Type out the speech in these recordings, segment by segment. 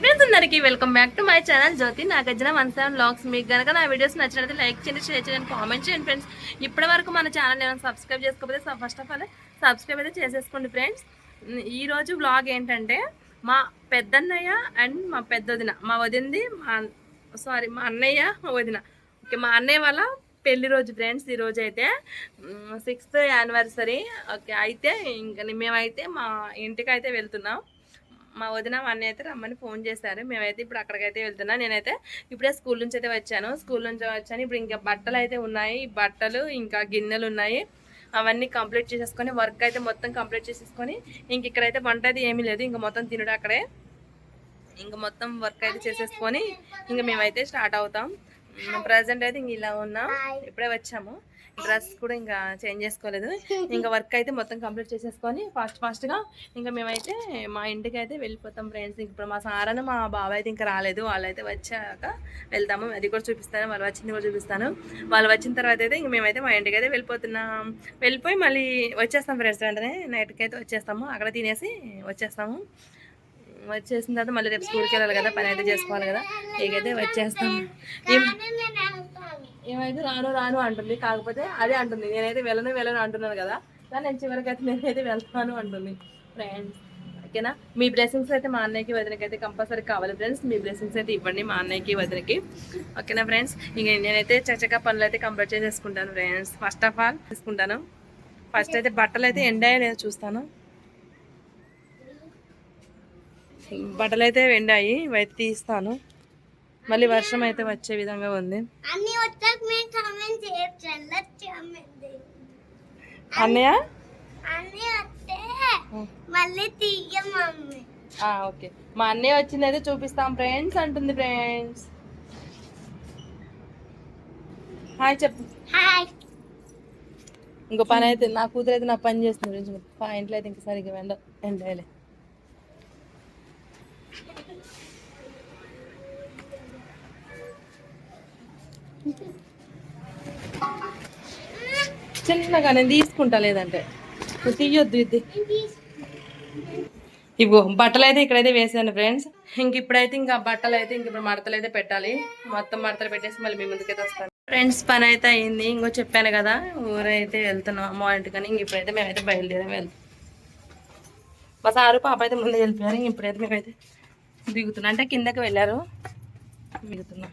Friends అందరికి welcome back to my channel Jyothi. Nagarjuna one seven vlogs మీకు కనుక నా వీడియోస్ నచ్చినట్లయితే లైక్ చేయండి షేర్ చేయండి కామెంట్ చేయండి ఫ్రెండ్స్. ఇప్పటి వరకు మన ఛానల్ ఏమైనా సబ్స్క్రైబ్ చేసుకోకపోతే ఫస్ట్ ఆఫ్ ఆల్ సబ్స్క్రైబ్ అయితే చేసేసుకోండి ఫ్రెండ్స్. ఈ రోజు వ్లాగ్ ఏంటంటే మా పెద్దన్నయ్య అండ్ మా పెద్దొదిన మా వదినది మా సారీ మా అన్నయ్య మా వదిన. ఓకే మా అన్నయ్య వాళ్ళ పెళ్ళి రోజు ఫ్రెండ్స్ ఈరోజు అయితే. సిక్స్త్ యానివర్సరీ ఓకే అయితే ఇంకా మేమైతే మా ఇంటికి అయితే వెళ్తున్నాం. మా వదిన అన్నీ అయితే రమ్మని ఫోన్ చేశారు. మేమైతే ఇప్పుడు అక్కడికైతే వెళ్తున్నాం. నేనైతే ఇప్పుడే స్కూల్ నుంచి అయితే వచ్చాను. స్కూల్ నుంచి వచ్చాను. ఇప్పుడు ఇంకా బట్టలు అయితే ఉన్నాయి. బట్టలు ఇంకా గిన్నెలు ఉన్నాయి. అవన్నీ కంప్లీట్ చేసేసుకొని వర్క్ అయితే మొత్తం కంప్లీట్ చేసేసుకొని ఇంక ఇక్కడైతే వంట అయితే ఏమీ లేదు. ఇంకా మొత్తం తినడు అక్కడే. ఇంకా మొత్తం వర్క్ అయితే చేసేసుకొని ఇంకా మేమైతే స్టార్ట్ అవుతాం. ప్రజెంట్ అయితే ఇంక ఇలా ఉన్నాం. ఇప్పుడే వచ్చాము. డ్రెస్ కూడా ఇంకా చేంజ్ చేసుకోలేదు. ఇంకా వర్క్ అయితే మొత్తం కంప్లీట్ చేసేసుకొని ఫాస్ట్ ఫాస్ట్గా ఇంకా మేమైతే మా ఇంటికి అయితే వెళ్ళిపోతాం ఫ్రెండ్స్. ఇప్పుడు మా సారన మా బాబాయ్ అయితే ఇంకా రాలేదు. వాళ్ళైతే వచ్చాక వెళ్తాము. అది కూడా చూపిస్తాను. వాళ్ళు వచ్చింది కూడా చూపిస్తాను. వాళ్ళు వచ్చిన తర్వాత అయితే ఇంక మేమైతే మా ఇంటికి అయితే వెళ్ళిపోతున్నాం. వెళ్ళిపోయి మళ్ళీ వచ్చేస్తాం ఫ్రెండ్స్ వెంటనే. నైట్కి అయితే వచ్చేస్తాము. అక్కడ తినేసి వచ్చేస్తాము. వచ్చేసిన తర్వాత మళ్ళీ రేపు స్కూల్కి వెళ్ళాలి కదా. పని అయితే చేసుకోవాలి కదా. ఇకైతే వచ్చేస్తాం. ఏం ఏమైతే రాను రాను అంటుంది. కాకపోతే అదే అంటుంది. నేనైతే వెళ్ళను వెళ్ళను అంటున్నాను కదా. కానీ నేను చివరికైతే అయితే నేనైతే వెళ్తాను అంటుంది. ఫ్రెండ్స్ ఓకేనా? మీ బ్లెస్సింగ్స్ అయితే మా అన్నయ్యకి వదినకి అయితే కంపల్సరీ కావాలి ఫ్రెండ్స్ మీ బ్లెస్సింగ్స్ అయితే ఇవ్వండి మా అన్నయ్యకి వదినకి. ఓకేనా ఫ్రెండ్స్ ఇంక నేనైతే చచ్చగా పనులు అయితే కంప్లీట్ చేసేసుకుంటాను ఫ్రెండ్స్ ఫస్ట్ ఆఫ్ ఆల్ తీసుకుంటాను. ఫస్ట్ అయితే బట్టలు అయితే ఎండాయో లేదో చూస్తాను. బట్టలు అయితే ఎండాయి ఇవైతే తీస్తాను. మళ్ళీ వర్షం అయితే వచ్చే విధంగా ఉంది. అన్నయ్య? ఓకే. మా అన్నయ్య వచ్చింది అయితే చూపిస్తాం ఫ్రెండ్స్ అంటుంది ఫ్రెండ్స్. హాయ్ చెప్పు. హాయ్ ఇంకో పని అయితే నా కూతురు అయితే నా పని చేస్తుంది ఫ్రెండ్స్. ఇంట్లో అయితే ఇంకా సరిగ్గా ఎండలే చిన్నగా నేను తీసుకుంటా లేదంటే. తీయొద్దు ఇది. ఇగో బట్టలు అయితే ఇక్కడైతే వేసాను ఫ్రెండ్స్. ఇంక ఇప్పుడైతే ఇంకా బట్టలు అయితే ఇంక ఇప్పుడు మడతలు అయితే పెట్టాలి. మొత్తం మడతలు పెట్టేసి మళ్ళీ మీ ముందుకైతే వస్తాను. ఫ్రెండ్స్ పని అయితే అయింది. ఇంకో చెప్పాను కదా ఊరైతే వెళ్తున్నాం అమ్మ ఇంటికని ఇంక ఇప్పుడైతే మేమైతే బయలుదేరి వెళ్తాం. మా సారు పాప అయితే ముందు వెళ్ళిపోయారు. ఇంక ఇప్పుడైతే మేమైతే దిగుతున్నాం. అంటే కిందకి వెళ్ళారు. దిగుతున్నాం.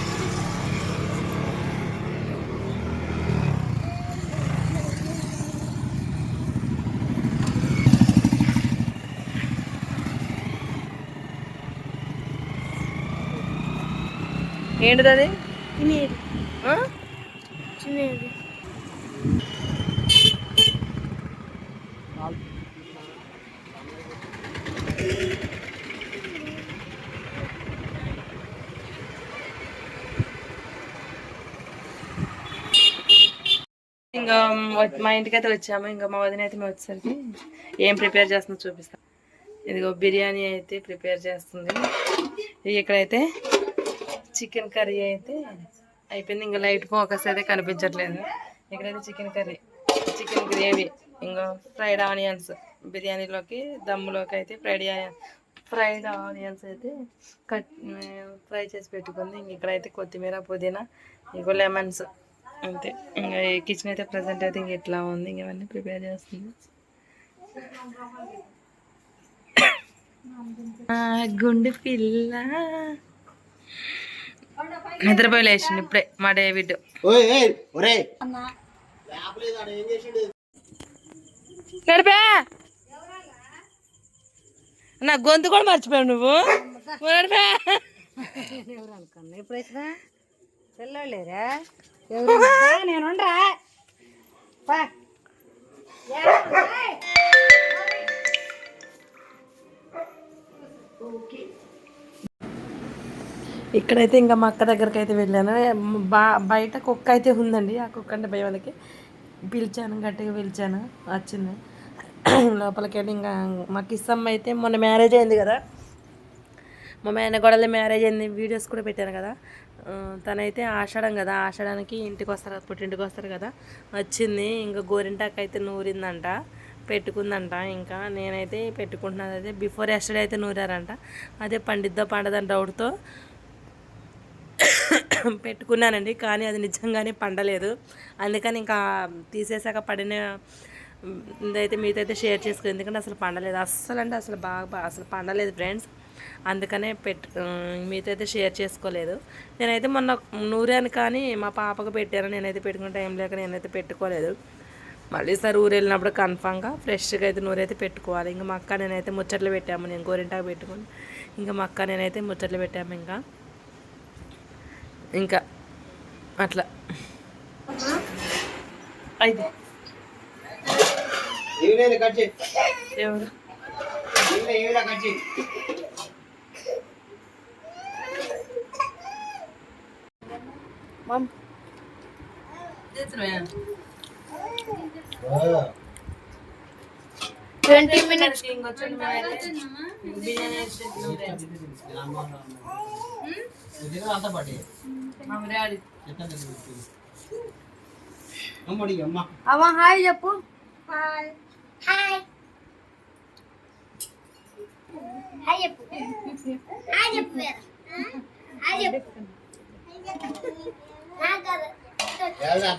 ఏంటిది అది చిన్నది ఇంకా మా ఇంటికి అయితే వచ్చాము. ఇంకా మా వదిన అయితే మేము వచ్చేసరికి ఏం ప్రిపేర్ చేస్తుందో చూపిస్తాం. ఇదిగో బిర్యానీ అయితే ప్రిపేర్ చేస్తుంది. ఇక్కడైతే చికెన్ కర్రీ అయితే అయిపోయింది. ఇంకా లైట్ ఫోకస్ అయితే కనిపించట్లేదు. ఇక్కడైతే చికెన్ కర్రీ చికెన్ గ్రేవీ ఇంకా ఫ్రైడ్ ఆనియన్స్ బిర్యానీలోకి దమ్ములోకి అయితే ఫ్రైడ్ ఫ్రైడ్ ఆనియన్స్ అయితే కట్ ఫ్రై చేసి పెట్టుకుంది. ఇంక ఇక్కడైతే కొత్తిమీర పుదీనా ఇంకో లెమన్స్ అంతే. ఇంకా ఈ కిచెన్ అయితే ప్రజెంట్ అయితే ఇంక ఇట్లా ఉంది. ఇంక ఇవన్నీ ప్రిపేర్ చేస్తుంది. గుండె పిల్ల నిద్రపోయి లేచిండు ఇప్పుడే మా డేవిడ్. ఓయ్ ఏయ్ ఒరే గడిపా నా గొంతు కూడా మర్చిపోయావు నువ్వు. గడిపా ఎవరు అనుకున్నా? ఇప్పుడు వచ్చినా పిల్లలేరా ఎవరు నేనుండ్రా ఇక్కడైతే ఇంకా మా అక్క దగ్గరికి అయితే వెళ్ళాను. బా బయట కుక్క అయితే ఉందండి. ఆ కుక్క అంటే భయం వాళ్ళకి. పిలిచాను గట్టిగా పిలిచాను. వచ్చింది. లోపలికి వెళ్ళి ఇంకా మా కిస్సమ్మ అయితే మొన్న మ్యారేజ్ అయింది కదా. మా మేనగోడల మ్యారేజ్ అయింది. వీడియోస్ కూడా పెట్టాను కదా. తనైతే ఆషాఢం కదా. ఆషాఢానికి ఇంటికి వస్తారు పుట్టింటికి వస్తారు కదా. వచ్చింది. ఇంకా గోరింటాకు అయితే నూరిందంట. పెట్టుకుందంట. ఇంకా నేనైతే పెట్టుకుంటున్నది అయితే బిఫోర్ ఎస్టర్డే అయితే నూరారంట. అదే పండిద్దో పండదని డౌట్తో పెట్టుకున్నానండి కానీ అది నిజంగానే పండలేదు. అందుకని ఇంకా తీసేసాక పడిన ఇదైతే మీతో అయితే షేర్ చేసుకుని ఎందుకంటే అసలు పండలేదు. అస్సలు అంటే అసలు బాగా అసలు పండలేదు ఫ్రెండ్స్. అందుకనే పెట్టు మీతో అయితే షేర్ చేసుకోలేదు. నేనైతే మొన్న నూరాను కానీ మా పాపకు పెట్టాను. నేనైతే పెట్టుకునే టైం లేక నేనైతే పెట్టుకోలేదు. మళ్ళీ సార్ ఊరు వెళ్ళినప్పుడు కన్ఫామ్గా ఫ్రెష్గా అయితే నూరైతే పెట్టుకోవాలి. ఇంకా మా అక్క నేనైతే ముచ్చట్లు పెట్టాము. నేను గోరింటాకు పెట్టుకొని ఇంకా మా అక్క నేనైతే ముచ్చట్లు పెట్టాము. ఇంకా ఇంకా అట్లా. అయితే ఈవిడే కట్ చేయి. ఎవరు? ఈవిడే ఈవిడే కట్ చేయి. మమ్. Twenty minutes. అంత పట్టి. అమ్మడి అమ్మ హాయ్ చెప్పు. హాయ్. హాయ్. హాయ్ చెప్పు. హాయ్ చెప్పు హాయ్ చెప్పు. వెళ్దాం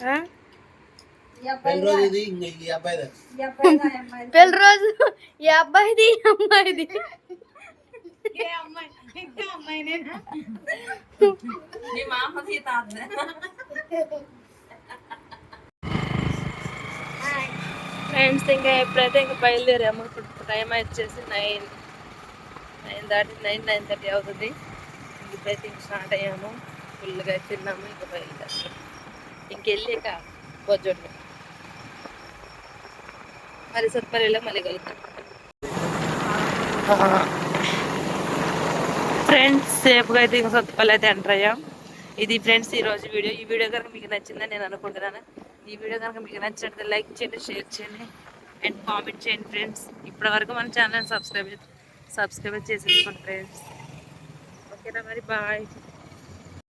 రా పెళ్ళి రోజు ఈ అబ్బాయిది అమ్మాయిది. ఫ్రెండ్స్ ఇంకా ఎప్పుడైతే ఇంకా బయలుదేరాము ఇప్పుడు టైం వచ్చేసి నైన్ నైన్ దాటి నైన్ నైన్ థర్టీ అవుతుంది. ఇప్పుడైతే ఇంక స్టార్ట్ అయ్యాము. ఫుల్గా తిన్నాము ఇంకా బయలుదేరాము. ఇంకెళ్ళాక బొజ్జొడ్డు మరి సత్పల్లిలో మళ్ళీ కలుగుతాం ఫ్రెండ్స్ సేఫ్గా అయితే ఇంకా సత్తుపల్లి అయితే ఎంటర్ అయ్యాం. ఇది ఫ్రెండ్స్ ఈ రోజు వీడియో. ఈ వీడియో కనుక మీకు నచ్చిందని నేను అనుకుంటున్నాను. ఈ వీడియో కనుక మీకు నచ్చినట్లయితే లైక్ చేయండి షేర్ చేయండి అండ్ కామెంట్ చేయండి ఫ్రెండ్స్. ఇప్పటి వరకు మన ఛానల్ని సబ్స్క్రైబ్ సబ్స్క్రైబ్ చేసేసుకోండి ఫ్రెండ్స్. ఓకేనా మరి? బాయ్.